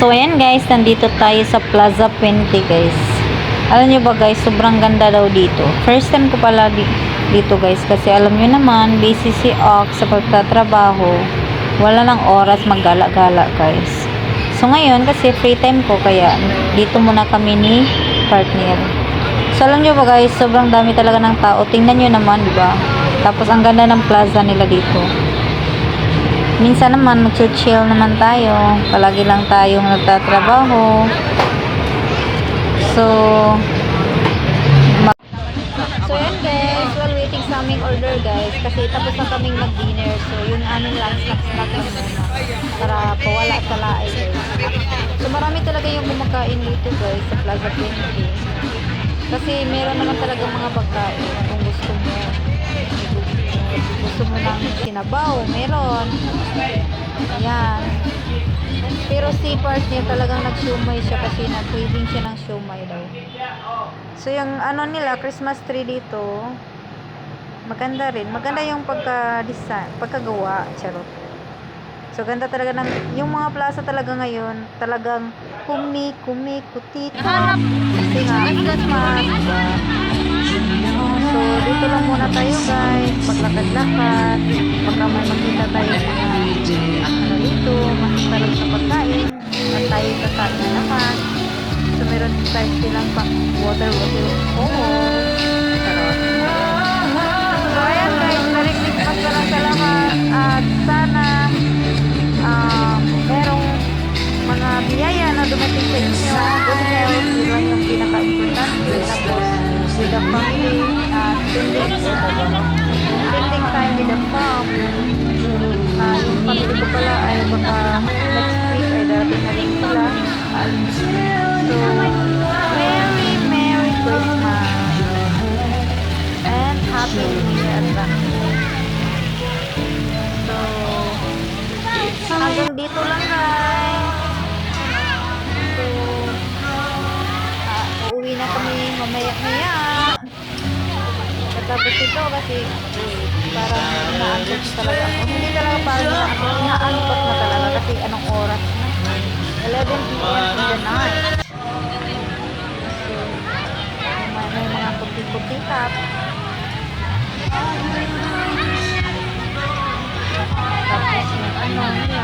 So, ayan guys, nandito tayo sa Plaza Puente guys. Alam nyo ba guys, sobrang ganda daw dito. First time ko pala di- dito guys, kasi alam nyo naman, busy si Ox sa pagtatrabaho. Wala lang oras maggala-gala guys. So ngayon, kasi free time ko, kaya dito muna kami ni partner. So alam nyo ba guys, sobrang dami talaga ng tao. Tingnan nyo naman, di ba? Tapos ang ganda ng plaza nila dito. Minsan naman, mag-chill naman tayo. Palagi lang tayong nagtatrabaho. So, So, yun guys. While waiting sa aming order guys. Kasi tapos na kaming mag-dinner. So, yun aming lunch snack snack lang muna. Para pawala sa laay guys. So, marami talaga yung kumakain dito guys. Sa Plaza 20. Kasi meron naman talaga mga pagkain sinabaw, meron. Ayan. Pero si partner talagang nag-shumay siya kasi nag-craving siya ng shumay daw. So yung ano nila, Christmas tree dito, maganda rin. Maganda yung pagka-design, pagkagawa, charot. So ganda talaga ng, yung mga plaza talaga ngayon, talagang kumi, kumi, kutit. Kasi nga, Christmas? So, dito lang muna tayo guys. Paglakad-lakad. Baka may makita tayo mga ano dito. Masasarap sa pagkain. At tayo kakain na naman. So, meron tayo silang pang water bottle. Oo. Sarap. So, ayan guys. Merry Christmas na lang sa lahat. At sana um, merong mga biyaya na dumating sa inyo. Good health. Yun yung pinaka-importante. Tapos, with the family, uh, Uh, yung family ko pala ay darating na rin Merry, Merry Christmas! And Happy New Year advance. So, hanggang dito lang guys. So, uuwi na kami mamaya-maya dito kasi eh, para naantok talaga ako. Hindi talaga para naantok, naantok na talaga kasi anong oras na. 11 p.m. in the night. So, may mga puti-putikat. Tapos, ano,